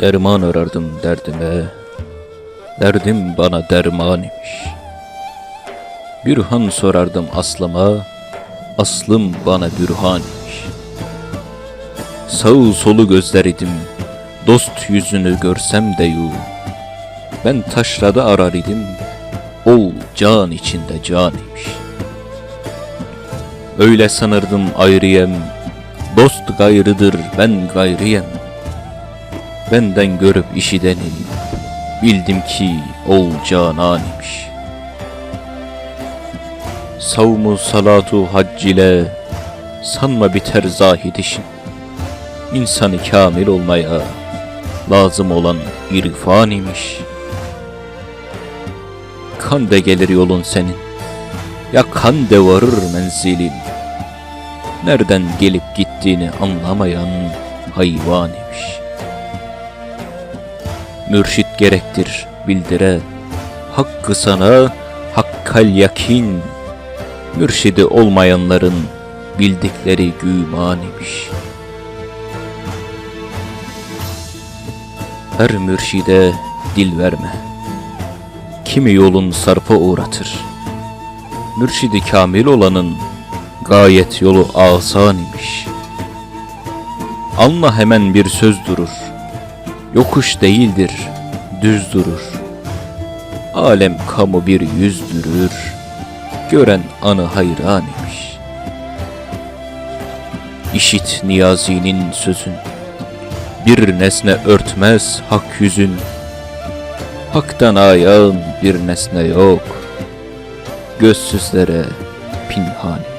Derman arardım derdime, derdim bana derman imiş. Bürhan sorardım aslıma, aslım bana bürhan imiş. Sağı solu gözler idim, dost yüzünü görsem de yu. Ben taşrada arar idim, ol can içinde can imiş. Öyle sanırdım ayrıyem, dost gayrıdır ben gayrıyem. Benden görüp işideni, bildim ki ol canan imiş. Savmu salatu hac ile, sanma biter zahid işin. İnsanı kamil olmaya, lazım olan irfan imiş. Kan de gelir yolun senin, ya kan de varır menzilin. Nereden gelip gittiğini anlamayan hayvan imiş. Mürşit gerektir bildire, hakkı sana hakkal yakin. Mürşidi olmayanların bildikleri güman imiş. Her mürşide dil verme. Kimi yolun sarpa uğratır. Mürşidi kamil olanın gayet yolu asan imiş. Anla hemen bir söz durur. Yokuş değildir, düz durur. Alem kamu bir yüzdürür. Gören anı hayran imiş. İşit Niyazi'nin sözün. Bir nesne örtmez hak yüzün. Hak'tan ayağın bir nesne yok. Gözsüzlere pinhan imiş.